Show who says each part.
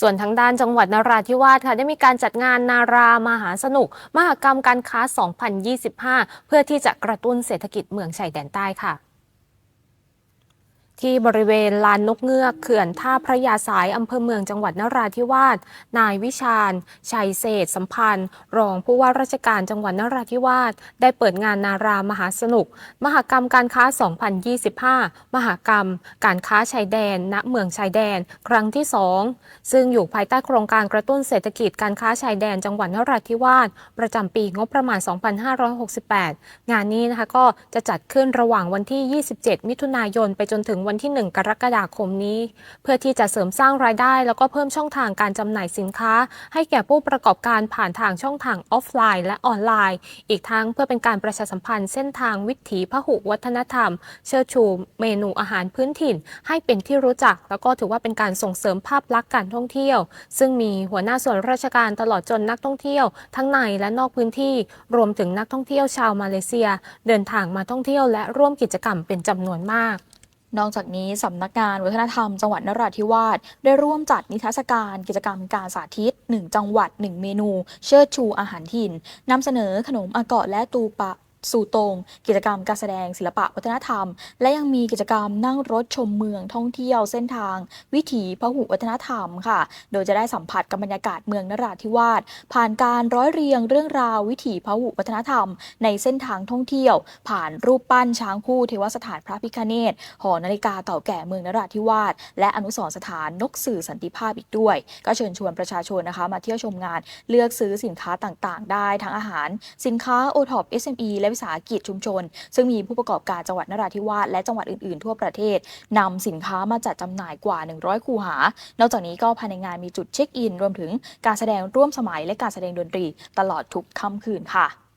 Speaker 1: ส่วนทางด้านจังหวัดนราธิวาสค่ะได้มีการจัดงานนารามหาสนุก มหกรรมการค้า 2025 เพื่อที่จะกระตุ้นเศรษฐกิจเมืองชายแดนใต้ค่ะ ที่บริเวณลานนกเงือกเขื่อนท่าพระยาสายอำเภอเมืองจังหวัดนราธิวาส นายวิชาญ ชัยเศษสัมพันธ์ รองผู้ว่าราชการจังหวัดนราธิวาส ได้เปิดงานนารามหาสนุก มหกรรมการค้า 2025 มหกรรม การค้าชายแดน ณ เมืองชายแดน ครั้งที่ 2 ซึ่งอยู่ภายใต้โครงการกระตุ้นเศรษฐกิจการค้าชายแดนจังหวัดนราธิวาส ประจำปีงบประมาณ 2568 งานนี้นะคะก็จะจัดขึ้นระหว่างวันที่ 27 มิถุนายนไปจนถึงวันที่ 1 กรกฎาคมนี้ เพื่อที่จะเสริมสร้างรายได้ แล้วก็เพิ่มช่องทางการจำหน่ายสินค้า ให้แก่ผู้ประกอบการผ่านทางช่องทางออฟไลน์ และออนไลน์ อีกทั้งเพื่อเป็นการประชาสัมพันธ์เส้นทางวิถีพหุวัฒนธรรม เชิดชูเมนูอาหารพื้นถิ่น ให้เป็นที่รู้จัก แล้วก็ถือว่าเป็นการส่งเสริมภาพลักษณ์การท่องเที่ยว ซึ่งมีหัวหน้าส่วนราชการตลอดจนนักท่องเที่ยว ทั้งในและนอกพื้นที่ รวมถึงนักท่องเที่ยวชาวมาเลเซีย เดินทางมาท่องเที่ยวและร่วมกิจกรรมเป็นจำนวนมาก
Speaker 2: นอกจากนี้สำนักงานวัฒนธรรมจังหวัดนราธิวาสได้ร่วมจัดนิทรรศการกิจกรรมการสาธิต 1 จังหวัด 1 เมนู เชิดชูอาหารถิ่นนำเสนอขนมอาเกาะและตูปะ สู่ตรง กิจกรรมการแสดงศิลปะวัฒนธรรม และยังมีกิจกรรมนั่งรถชมเมืองท่องเที่ยวเส้นทาง วิถีพหุวัฒนธรรมค่ะ โดยจะได้สัมผัสกับบรรยากาศเมืองนราธิวาสผ่านการร้อยเรียงเรื่องราววิถีพหุวัฒนธรรม ในเส้นทางท่องเที่ยว ผ่านรูปปั้นช้างคู่เทวสถานพระพิฆเนศหอนาฬิกาเก่าแก่เมืองนราธิวาสและอนุสรณ์สถานนกสื่อสันติภาพอีกด้วย ก็เชิญชวนประชาชนนะคะ มาเที่ยวชมงาน เลือกซื้อสินค้าต่างๆ ได้ทั้งอาหาร สินค้า o t o p SME และวิสาหกิจชุมชน ซึ่งมีผู้ประกอบการจังหวัดนราธิวาสและจังหวัดอื่นๆ ทั่วประเทศนำสินค้ามาจัดจำหน่ายกว่า 100 คูหา นอกจากนี้ก็ภายในงานมีจุดเช็คอิน รวมถึงการแสดงร่วมสมัยและการแสดงดนตรีตลอดทุกค่ำคืนค่ะ